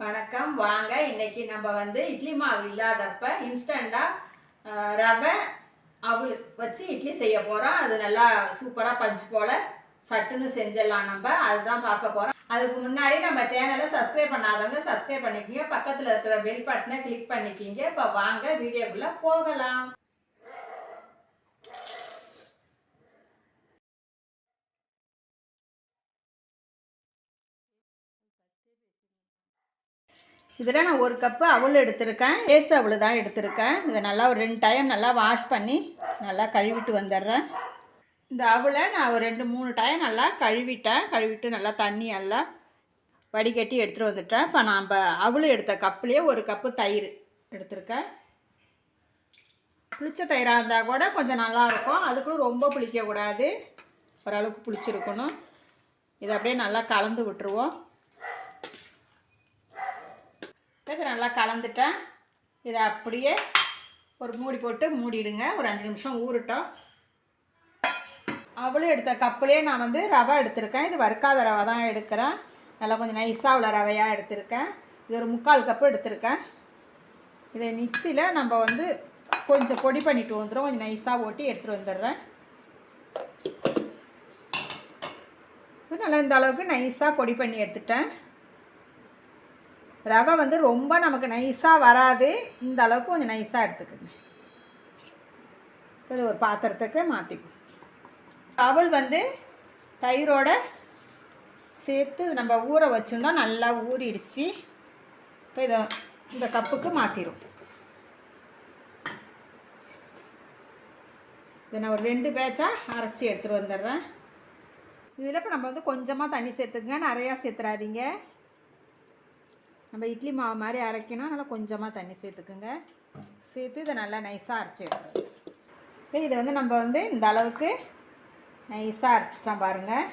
வணக்கம். வாங்க இன்னைக்கு நம்ம வந்து இட்லி மாவு இல்லாதப்ப இன்ஸ்டண்ட்டாக ரவை அவள் வச்சு இட்லி செய்ய போகிறோம் அது நல்லா சூப்பராக பஞ்சு போல் சட்டுன்னு செஞ்சிடலாம் நம்ம. அதுதான் பார்க்க போகிறோம் அதுக்கு முன்னாடி நம்ம சேனலை சப்ஸ்கிரைப் பண்ணாதவங்க சப்ஸ்கிரைப் பண்ணிக்கிங்க. பக்கத்தில் இருக்கிற பெல் பட்டனை கிளிக் பண்ணிக்கிங்க. இப்போ வாங்க வீடியோக்குள்ளே போகலாம். இதில் நான் ஒரு கப்பு அவல் எடுத்திருக்கேன். லேஸ் அவல் தான் எடுத்திருக்கேன். இதை நல்லா ஒரு ரெண்டு டைம் நல்லா வாஷ் பண்ணி நல்லா கழுவிட்டு வந்துடுறேன். இந்த அவளை நான் ஒரு ரெண்டு மூணு டைம் நல்லா கழுவிட்டேன். கழுவிட்டு நல்லா தண்ணி எல்லாம் வடிகட்டி எடுத்துகிட்டு வந்துட்டேன். இப்போ நான் இப்போ எடுத்த கப்புலேயே ஒரு கப்பு தயிர் எடுத்திருக்கேன். புளிச்ச தயிராக இருந்தால் கூட கொஞ்சம் நல்லாயிருக்கும் அதுக்குள்ள ரொம்ப புளிக்கக்கூடாது. ஓரளவுக்கு புளிச்சிருக்கணும். இதை அப்படியே நல்லா கலந்து விட்டுருவோம். இது நல்லா கலந்துட்டேன். இதை அப்படியே ஒரு மூடி போட்டு மூடிடுங்க. ஒரு அஞ்சு நிமிஷம் ஊறட்டும். அவளும் எடுத்த கப்புலேயே நான் வந்து ரவை எடுத்திருக்கேன். இது வறுக்காத ரவை தான் எடுக்கிறேன். நல்லா கொஞ்சம் நைஸாக உள்ள ரவையாக எடுத்திருக்கேன். இது ஒரு முக்கால் கப்பு எடுத்திருக்கேன். இதை மிக்சியில் நம்ம வந்து கொஞ்சம் பொடி பண்ணிட்டு வந்துடும் கொஞ்சம் நைஸாக ஓட்டி எடுத்துகிட்டு வந்துடுறேன். நல்லா இந்த அளவுக்கு நைஸாக பொடி பண்ணி எடுத்துட்டேன். ரவை வந்து ரொம்ப நமக்கு நைஸாக வராது. இந்த அளவுக்கு கொஞ்சம் நைஸாக எடுத்துக்கோங்க. இது ஒரு பாத்திரத்துக்கு மாற்றிக்கும் அவள் வந்து தயிரோட சேர்த்து நம்ம ஊற வச்சுருந்தோம் நல்லா ஊறிடுச்சு. இப்போ இதை இந்த கப்புக்கு மாற்றிடும் இதை நான் ஒரு ரெண்டு பேட்சாக அரைச்சி எடுத்துகிட்டு வந்துடுறேன். இதில் இப்போ நம்ம வந்து கொஞ்சமாக தண்ணி சேர்த்துக்குங்க. நிறையா சேர்த்துறாதீங்க. நம்ம இட்லி மாவு மாதிரி அரைக்கணும். நல்லா கொஞ்சமாக தண்ணி சேர்த்துக்குங்க. சேர்த்து இதை நல்லா நைஸாக அரைச்சி இப்போ இதை வந்து நம்ம வந்து இந்த அளவுக்கு நைஸாக அரைச்சிட்டோம் பாருங்கள்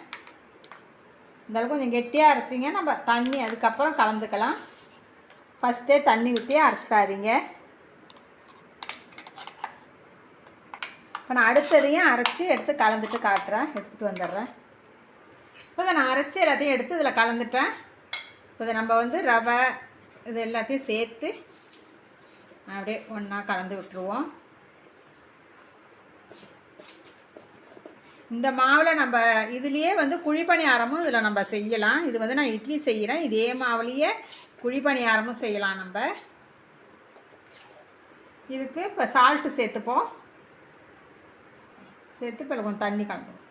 இந்த அளவுக்கு கொஞ்சம் கெட்டியாக அரைச்சிங்க. நம்ம தண்ணி அதுக்கப்புறம் கலந்துக்கலாம். ஃபஸ்ட்டே தண்ணி ஊற்றி அரைச்சிடாதீங்க. இப்போ நான் அடுத்ததையும் அரைச்சி எடுத்து கலந்துட்டு காட்டுறேன். எடுத்துகிட்டு வந்துடுறேன். இப்போ நான் அரைச்சி எல்லாத்தையும் எடுத்து இதில் கலந்துட்டேன். இதை நம்ம வந்து ரவை இது எல்லாத்தையும் சேர்த்து அப்படியே ஒன்றா கலந்து விட்டுருவோம். இந்த மாவில் நம்ம இதுலேயே வந்து குழிப்பணியாரமும் இதில் நம்ம செய்யலாம். இது வந்து நான் இட்லி செய்கிறேன் இதே மாவுலேயே குழிப்பணியாரமும் செய்யலாம் நம்ம. இதுக்கு இப்போ சால்ட்டு சேர்த்துப்போம். சேர்த்து இப்போ கொஞ்சம் தண்ணி கலந்துடும்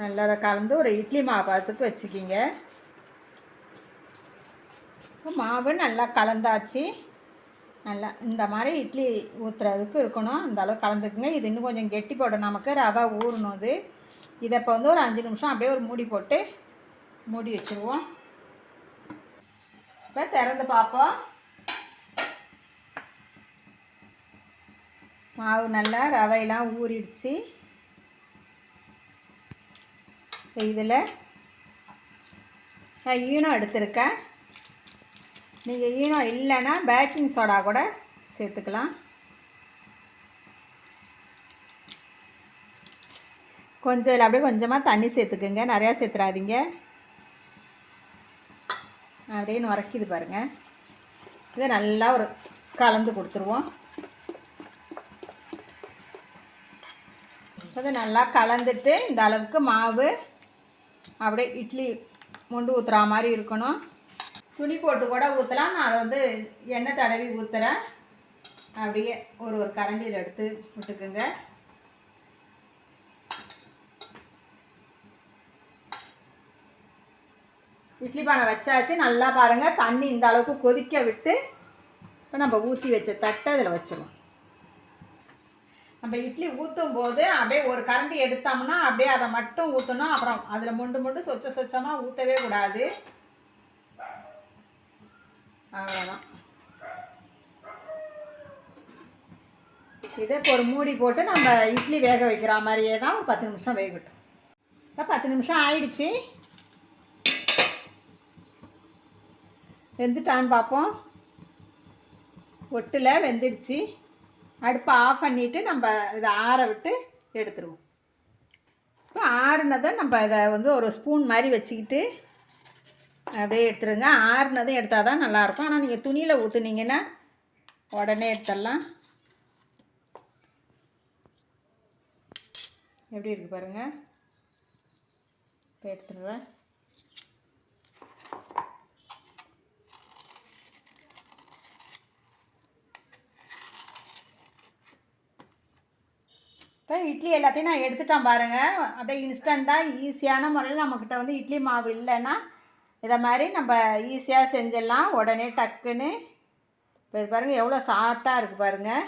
நல்லா அதை கலந்து ஒரு இட்லி மாவு பார்த்துட்டு வச்சுக்கிங்க. மாவு நல்லா கலந்தாச்சு. நல்லா இந்த மாதிரி இட்லி ஊற்றுறதுக்கு இருக்கணும். அந்த அளவு கலந்துக்குங்க. இது இன்னும் கொஞ்சம் கெட்டி போடும் நமக்கு ரவை ஊறணும் இது. இதை இப்போ வந்து ஒரு அஞ்சு நிமிஷம் அப்படியே ஒரு மூடி போட்டு மூடி வச்சுருவோம். இப்போ திறந்து பார்ப்போம். மாவு நல்லா ரவையெல்லாம் ஊறிடுச்சு. இதில் நான் ஈனம் எடுத்திருக்கேன். நீங்கள் ஈனம் இல்லைன்னா பேக்கிங் சோடா கூட சேர்த்துக்கலாம். கொஞ்சம் இதில் அப்படியே கொஞ்சமாக தண்ணி சேர்த்துக்குங்க. நிறையா சேர்த்துறாதீங்க. அப்படியே நுரைக்கிது பாருங்கள் இதை நல்லா ஒரு கலந்து கொடுத்துருவோம். அதை நல்லா கலந்துட்டு இந்த அளவுக்கு மாவு அப்படியே இட்லி மொண்டு ஊற்றுற மாதிரி இருக்கணும். துணி போட்டு கூட ஊற்றலாம் நான் அதை வந்து எண்ணெய் தடவி ஊற்றுறேன் அப்படியே ஒரு ஒரு கரண்டியில் எடுத்து விட்டுக்குங்க. இட்லி பானை வச்சாச்சு. நல்லா பாருங்கள் தண்ணி இந்த அளவுக்கு கொதிக்க விட்டு இப்போ நம்ம ஊற்றி வச்ச தட்டை இதில் வச்சிருவோம் நம்ம இட்லி ஊற்றும் போது அப்படியே ஒரு கரண்டி எடுத்தோம்னா அப்படியே அதை மட்டும் ஊற்றணும் அப்புறம் அதில் முண்டு முண்டு சொச்ச சொச்சமாக ஊற்றவே கூடாது. அவ்வளோதான் இதை இப்போ ஒரு மூடி போட்டு நம்ம இட்லி வேக வைக்கிற மாதிரியே தான் ஒரு பத்து நிமிஷம் வேகட்டும். இப்போ பத்து நிமிஷம் ஆயிடுச்சு. வெந்துட்டான்னு பார்ப்போம். ஒட்டில் வெந்துடுச்சு. அடுப்பை ஆஃப் பண்ணிவிட்டு நம்ம இதை ஆற விட்டு எடுத்துருவோம். இப்போ ஆறுனதை நம்ம இதை வந்து ஒரு ஸ்பூன் மாதிரி வச்சுக்கிட்டு அப்படியே எடுத்துருங்க. ஆறுனதும் எடுத்தால் தான் நல்லாயிருக்கும். ஆனால் நீங்கள் துணியில் ஊற்றுனீங்கன்னா உடனே எடுத்துடலாம். எப்படி இருக்குது பாருங்கள் இப்போ எடுத்துடுறேன் இப்போ இட்லி எல்லாத்தையும் நான் எடுத்துட்டேன் பாருங்கள் அப்படியே இன்ஸ்டண்ட்டாக ஈஸியான முறையில் நம்மக்கிட்ட வந்து இட்லி மாவு இல்லைன்னா இதை மாதிரி நம்ம ஈஸியாக செஞ்சிடலாம். உடனே டக்குன்னு இப்போ இது பாருங்கள் எவ்வளோ சாஃப்டாக இருக்குது பாருங்கள்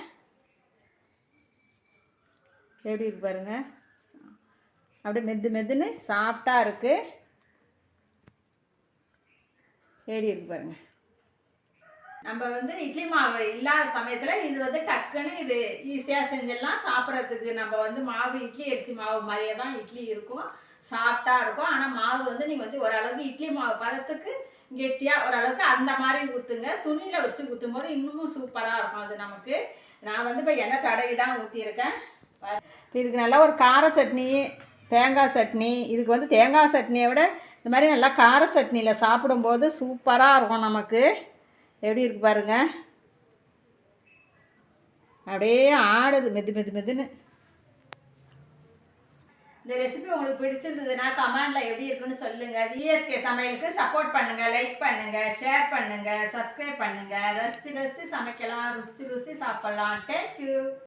எப்படி இருக்கு பாருங்கள் அப்படியே மெது மெதுன்னு சாஃப்டாக இருக்குது எப்படி இருக்கு பாருங்கள் நம்ம வந்து இட்லி மாவு இல்லாத சமயத்தில் இது வந்து டக்குன்னு இது ஈஸியாக செஞ்சிடலாம். சாப்பிட்றதுக்கு நம்ம வந்து மாவு இட்லி அரிசி மாவு மாதிரியே தான் இட்லி இருக்கும். சாஃப்டாக இருக்கும். ஆனால் மாவு வந்து நீங்கள் வந்து ஓரளவுக்கு இட்லி மாவு பதத்துக்கு கெட்டியாக ஓரளவுக்கு அந்த மாதிரி ஊற்றுங்க துணியில் வச்சு ஊற்றும் போது இன்னமும் சூப்பராக இருக்கும் அது நமக்கு. நான் வந்து இப்போ எண்ணெய் தடவி தான் ஊற்றியிருக்கேன் இப்போ இதுக்கு நல்லா ஒரு கார சட்னி தேங்காய் சட்னி. இதுக்கு வந்து தேங்காய் சட்னியை விட இந்த மாதிரி நல்லா கார சட்னியில் சாப்பிடும்போது சூப்பராக இருக்கும் நமக்கு. எப்படி இருக்கு பாருங்க? அப்படியே ஆடுது மெது மெது மெதுன்னு. இந்த ரெசிபி உங்களுக்கு பிடிச்சிருந்ததுன்னா கமெண்டில் எப்படி இருக்குன்னு சொல்லுங்கள் விஎஸ்கே சமையலுக்கு சப்போர்ட் பண்ணுங்கள் லைக் பண்ணுங்கள் ஷேர் பண்ணுங்கள் சப்ஸ்கிரைப் பண்ணுங்கள் ரசிச்சு ரசித்து சமைக்கலாம் ருசி ருசி சாப்பிட்லாம். தேங்க்யூ